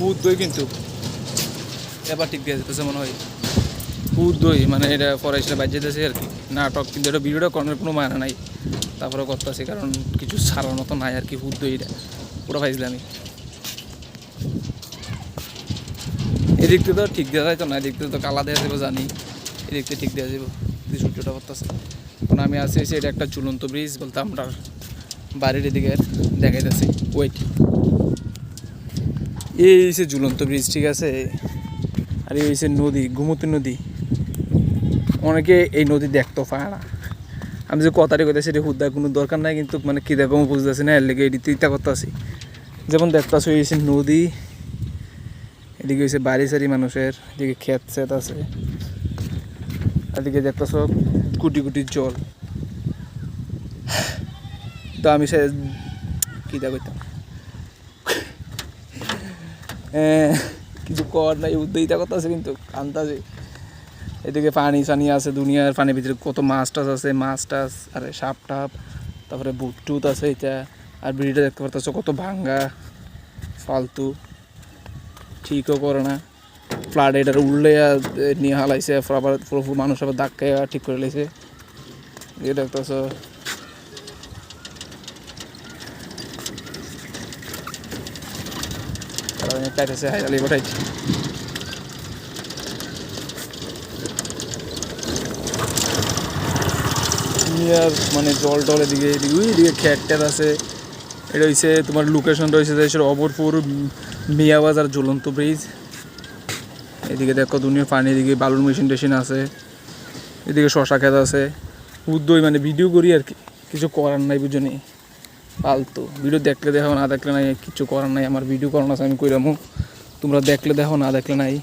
খুদ দই কিন্তু। এবার ঠিক দিয়ে যেতেছে মনে হয়। খুদ দই মানে এটা ফরাইশটা বাজ যেতেছে আর কি। নাটক কিন্তু এটা ভিডিওটা করার কোনো মানে নাই। তারপরে করতেছি কারণ কিছু ছাড়ার মতো নাই আর কি হুদ দইটা। পুরো পাইছিলাম এদিক থেকে তো ঠিক দেওয়া যায় তো না এদিক থেকে তো কালা দেওয়া যাব জানি। এদিক থেকে ঠিক দেওয়া যাব। সূর্যটা করতেছে এখন আমি আছি এসে এটা একটা চুলন্ত ব্রিজ বলতে আমরা বাড়ির এদিকে দেখাইতেছি। ওয়েট এই হচ্ছে ঝুলন্ত ব্রিজ ঠিক আছে? আর এই হচ্ছে নদী গোমতী নদী। অনেকে এই নদী দেখতে পায় না। আমি যে কথাটি কথা সেটা হুদ্দার কোনো দরকার নাই কিন্তু মানে কী দেখো বুঝতেছি না এর লেগে এটি চিন্তা করতেছি। যেমন দেখতেছো এই নদী এদিকে হচ্ছে বাড়ি সারি মানুষের এদিকে ক্ষেত সেত আছে। এদিকে দেখতেছ কুটি কুটি জল। তো আমি সে কী দা করতাম এহ, কিছু কর নাই উদ্যোগিতা কথা আছে কিন্তু কান্তাছে এদিকে পানি সানি আছে, দুনিয়ার পানির ভিতরে কত মাছ টাছ আছে, মাছ টাছ, আর সাপ টাপ, তারপরে বুট টুত আছে এটা। আর বিড়িটা দেখতে পারতেছো কত ভাঙ্গা, ফালতু। ঠিকও করে না। ফ্লাড এটার আর নিয়ে হালাইছে আবার পুরো মানুষ আবার ধাক্কা ঠিক করে লাইছে। এটা দেখতেছো কাইতেছে হাইরালি বটাইছে আর মানে জল টল এদিকে এদিকে ওই এদিকে খ্যাট ট্যাট আছে। এটা হচ্ছে তোমার লোকেশন রয়েছে যে সেটা অপরপুর মিয়া বাজার ঝুলন্ত ব্রিজ এদিকে দেখো দুনিয়ার পানি, এদিকে বালুর মেশিন টেশিন আছে। এদিকে শশা খেত আছে। উদ্যোগ মানে ভিডিও করি আর কি, কিছু করার নাই বুঝনি ফালতু ভিডিও দেখলে দেখো, না দেখলে নাই, কিছু করার নাই, আমার ভিডিও করানো আছে, আমি কইরামু তোমরা দেখলে দেখো, না দেখলে নাই।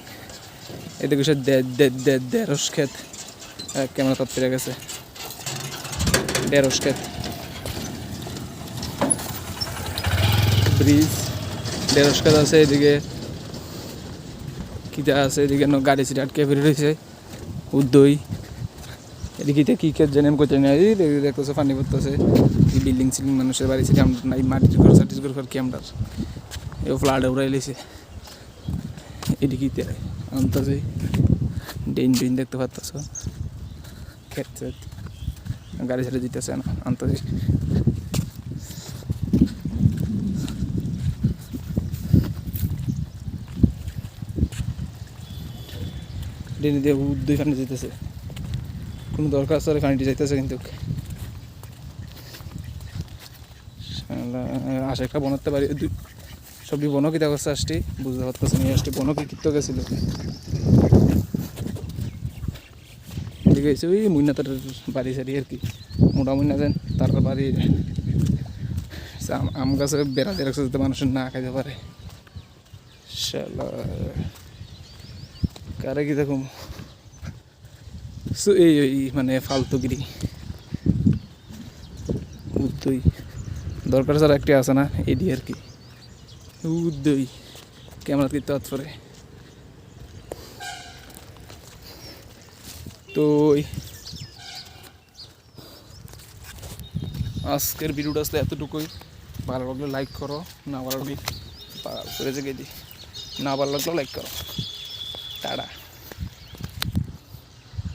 এদিকে সে দেড়শ ক্ষেত ক্যামেরা তার পেরে গেছে। দেড়শ ক্ষেত। ব্রিজ দেড়শ ক্ষেত আছে এদিকে। কিটা আছে এদিকে গাড়ি সিটি আটকে ফিরে রয়েছে উদ্দই এদিকে এটা কি ক্ষেত জানি কোথায় নাই দেখতেছে পানি পড়তেছে এই বিল্ডিং সিল্ডিং মানুষের বাড়ি সিটি আমরা নাই মাটির ঘর সাটির ঘর ঘর ক্যামটার এও ফ্লাডে উড়াই লেছে। এদিকে আনতেছে ডেইন ডেইন দেখতে পারতেছ। ক্ষেত গাড়ি ছেড়ে দিতেছে না আনতেছে ডেনে দিয়ে খানে যেতেছে। কোনো দরকার আছে খানিটি যাইতেছে কিন্তু। আশা একটা বনাতে পারি সবই বনও কিতা করছে আসটি বুঝতে পারতেছে নিয়ে আসটি বনও কি গেছিল। এদিকে ওই মুন্নাতার বাড়ি সারি আর কি। মোটা মুন্না দেন তার বাড়ি। আম- গাছে বেড়া দিয়ে রাখছে যাতে মানুষের না খাইতে পারে। কারে কি দেখুন এই এই মানে ফালতুগিরি। উদ্দই। দরকার স্যার একটি আছে না, এডি আর কি। উদ্দই। ক্যামেরা কিনতে হাত পরে। তো আজকের ভিডিওটা আসলে এতটুকুই। ভালো লাগলে লাইক করো, না ভালো লাগলে করে যে না ভালো লাগলেও লাইক করো। টাটা।